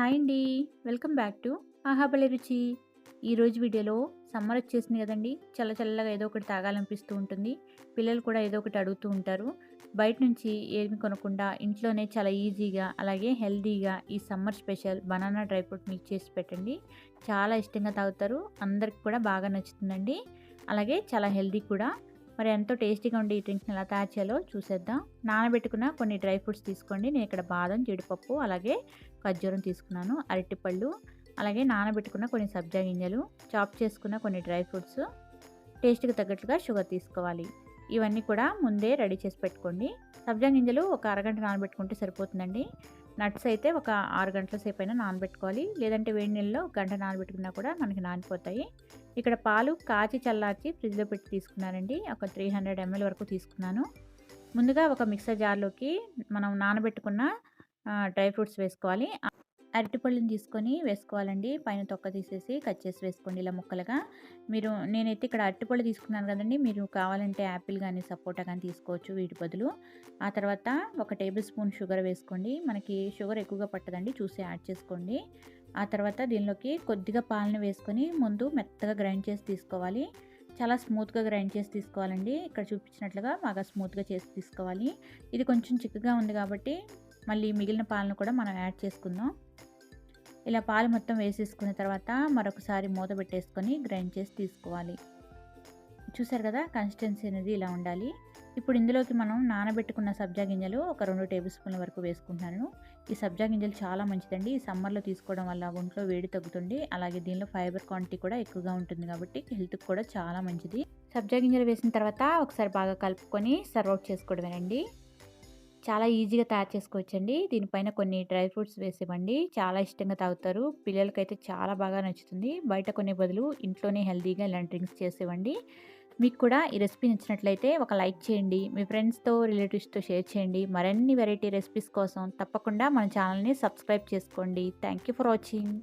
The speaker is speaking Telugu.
హాయ్ అండి. వెల్కమ్ బ్యాక్ టు ఆహాబలి రుచి. ఈరోజు వీడియోలో సమ్మర్ వచ్చేసింది కదండి. చల్ల చల్లగా ఏదో ఒకటి తాగాలనిపిస్తూ ఉంటుంది. పిల్లలు కూడా ఏదో ఒకటి అడుగుతూ ఉంటారు. బయట నుంచి ఏమి కొనకుండా ఇంట్లోనే చాలా ఈజీగా అలాగే హెల్తీగా ఈ summer special banana dry fruit mix చేసి పెట్టండి. చాలా ఇష్టంగా తాగుతారు. అందరికి కూడా బాగా నచ్చుతుందండి. అలాగే చాలా హెల్తీ కూడా. మరి ఎంతో టేస్టీగా ఉండే ఈ డ్రింక్స్ని ఎలా తయారు చేయాలో చూసేద్దాం. నానబెట్టుకున్న కొన్ని డ్రై ఫ్రూట్స్ తీసుకోండి. నేను ఇక్కడ బాదం జీడిపప్పు అలాగే ఖర్జూరం తీసుకున్నాను అరటిపళ్ళు అలాగే నానబెట్టుకున్న కొన్ని సబ్జా గింజలు చాప్ చేసుకున్న కొన్ని డ్రై ఫ్రూట్స్ టేస్ట్కి తగ్గట్లుగా షుగర్ తీసుకోవాలి. ఇవన్నీ కూడా ముందే రెడీ చేసి పెట్టుకోండి. సబ్జా గింజలు ఒక అరగంట నానబెట్టుకుంటే సరిపోతుందండి. నట్స్ అయితే ఒక ఆరు గంటల సేపు అయినా నానబెట్టుకోవాలి. లేదంటే వేడి నీళ్ళలో గంట నానబెట్టుకున్నా కూడా మనకి నానిపోతాయి. ఇక్కడ పాలు కాచి చల్లార్చి ఫ్రిడ్జ్లో పెట్టి తీసుకున్నానండి. ఒక త్రీ హండ్రెడ్ ఎంఎల్ వరకు తీసుకున్నాను. ముందుగా ఒక మిక్సర్ జార్లోకి మనం నానబెట్టుకున్న డ్రై ఫ్రూట్స్ వేసుకోవాలి. అరటిపళ్ళని తీసుకొని వేసుకోవాలండి. పైన తొక్క తీసేసి కట్ చేసి వేసుకోండి ఇలా ముక్కలుగా. మీరు నేనైతే ఇక్కడ అరటిపళ్ళు తీసుకున్నాను కదండి. మీరు కావాలంటే యాపిల్ కానీ సపోటా కానీ తీసుకోవచ్చు వీటి బదులు. ఆ తర్వాత ఒక టేబుల్ స్పూన్ షుగర్ వేసుకోండి. మనకి షుగర్ ఎక్కువగా పట్టదండి. చూసి యాడ్ చేసుకోండి. ఆ తర్వాత దీనిలోకి కొద్దిగా పాలను వేసుకొని ముందు మెత్తగా గ్రైండ్ చేసి తీసుకోవాలి. చాలా స్మూత్గా గ్రైండ్ చేసి తీసుకోవాలండి. ఇక్కడ చూపించినట్లుగా బాగా స్మూత్గా చేసి తీసుకోవాలి. ఇది కొంచెం చిక్కగా ఉంది కాబట్టి మళ్ళీ మిగిలిన పాలను కూడా మనం యాడ్ చేసుకుందాం. ఇలా పాలు మొత్తం వేసేసుకున్న తర్వాత మరొకసారి మూత పెట్టేసుకొని గ్రైండ్ చేసి తీసుకోవాలి. చూసారు కదా కన్సిస్టెన్సీ అనేది ఇలా ఉండాలి. ఇప్పుడు ఇందులోకి మనం నానబెట్టుకున్న సబ్జా గింజలు ఒక రెండు టేబుల్ స్పూన్ల వరకు వేసుకుంటున్నాను. ఈ సబ్జా గింజలు చాలా మంచిదండి. ఈ సమ్మర్లో తీసుకోవడం వల్ల ఒంట్లో వేడి తగ్గుతుంది. అలాగే దీనిలో ఫైబర్ క్వాంటిటీ కూడా ఎక్కువగా ఉంటుంది కాబట్టి హెల్త్కి కూడా చాలా మంచిది. సబ్జా గింజలు వేసిన తర్వాత ఒకసారి బాగా కలుపుకొని సర్వ్ అవుట్ చేసుకోవడమేనండి. చాలా ఈజీగా తయారు చేసుకోవచ్చండి. దీనిపైన కొన్ని డ్రై ఫ్రూట్స్ వేసివ్వండి. చాలా ఇష్టంగా తాగుతారు. పిల్లలకైతే చాలా బాగా నచ్చుతుంది. బయట కొనే బదులు ఇంట్లోనే హెల్తీగా ఇలాంటి డ్రింక్స్ చేసేవ్వండి. మీకు కూడా ఈ రెసిపీ నచ్చినట్లయితే ఒక లైక్ చేయండి. మీ ఫ్రెండ్స్తో రిలేటివ్స్తో షేర్ చేయండి. మరిన్ని వెరైటీ రెసిపీస్ కోసం తప్పకుండా మన ఛానల్ని సబ్స్క్రైబ్ చేసుకోండి. Thank you for watching.